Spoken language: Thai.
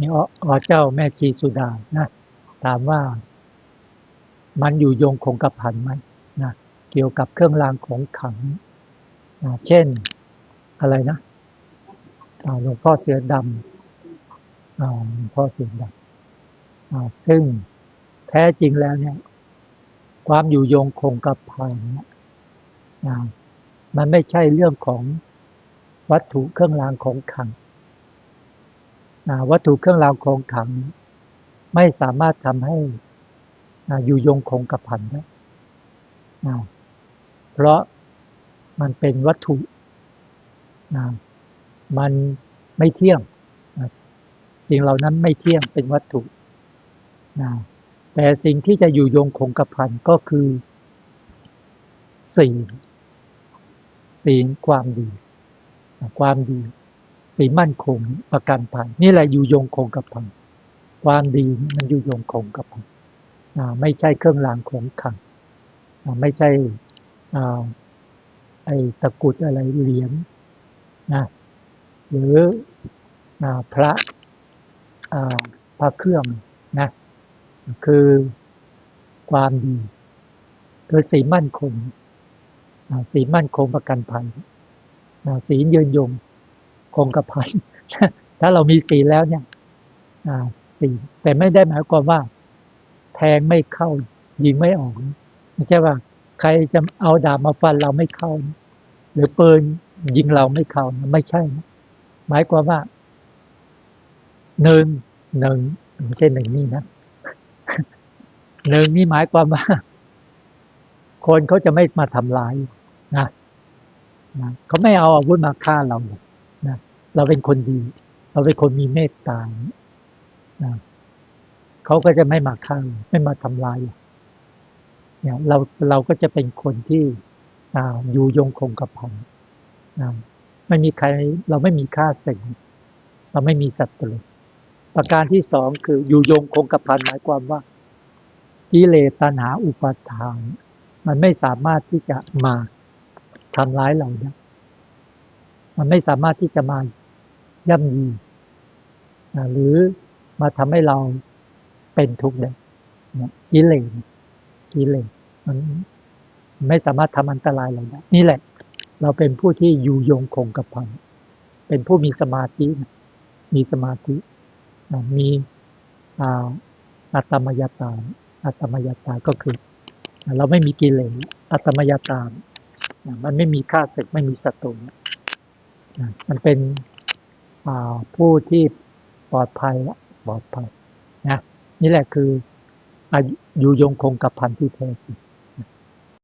นี่ออเจ้าแม่ชีสุดานะถามว่ามันอยู่ยงคงกระพันไหมนะเกี่ยวกับเครื่องรางของขังนะเช่นอะไรนะหลวงพ่อเสือดำหลวงพ่อเสือดำซึ่งแท้จริงแล้วเนี่ย ความอยู่ยงคงกระพันนะมันไม่ใช่เรื่องของวัตถุเครื่องรางของขัง วัตถุเครื่องรางของขลังไม่สามารถทำให้นะอยู่ยงคงกระพันได้เพราะมันเป็นวัตถุนะมันไม่เที่ยงนะสิ่งเหล่านั้นไม่เที่ยงเป็นวัตถุนะแต่สิ่งที่จะอยู่ยงคงกระพันก็คือศีลศีลความดี ความดี ศีมั่นคงประกันภัยนี่แหละอยู่ยงคงกระพันความดีมันอยู่ยงคงกระพันไม่ใช่เครื่องรางของขังไม่ใช่อไอ้ตะกุดอะไรเหรียญนะหรืออพระพระเครื่องนะคือความดีคือสีมั่นคงสีมั่นคงประกันภัยอ่าศีลยืนยง คงกระพันถ้าเรามีศีลแล้วเนี่ยศีลแต่ไม่ได้หมายความว่า แทงไม่เข้า ยิงไม่ออกไม่ใช่ว่า ใครจะเอาดาบมาฟันเราไม่เข้า หรือปืนยิงเราไม่เข้าไม่ใช่ หมายความว่าหนึ่งหนึ่งไม่ใช่หนึ่งนี่นะหนึ่งนี่หมายความว่า คนเขาจะไม่มาทำร้ายนะนะเขาไม่เอาอาวุธมาฆ่าเรา นะเราเป็นคนดี เราเป็นคนมีเมตตานะเขาก็จะไม่มาฆ่าไม่มาทำร้ายเราเนี่ยเราเราก็จะเป็นคนที่อ่าอยู่ยงคงกระพันนะไม่มีใครเราไม่มีค่าศึกเราไม่มีศัตรูประการที่สองคืออยู่ยงคงกระพันหมายความว่ากิเลสตัณหาอุปาทาน มันไม่สามารถที่จะมาทำร้ายเราได้ มันไม่สามารถที่จะมาย่ำยีหรือมาทำให้เราเป็นทุกข์ได้กิเลสกิเลสมันไม่สามารถทำอันตรายเราได้ นี่แหละ เราเป็นผู้ที่อยู่ยงคงกระพันเป็นผู้มีสมาธิ มีสมาธิ มีอ่าอัตมยตา อัตมยตาก็คือ เราไม่มีกิเลส อัตมยตา มันไม่มีค่าศึก ไม่มีศัตรู มันเป็นผู้ที่ปลอดภัยละปลอดภัยนะนี่แหละคืออายุอยู่ยงคงกับพันที่แท้จริง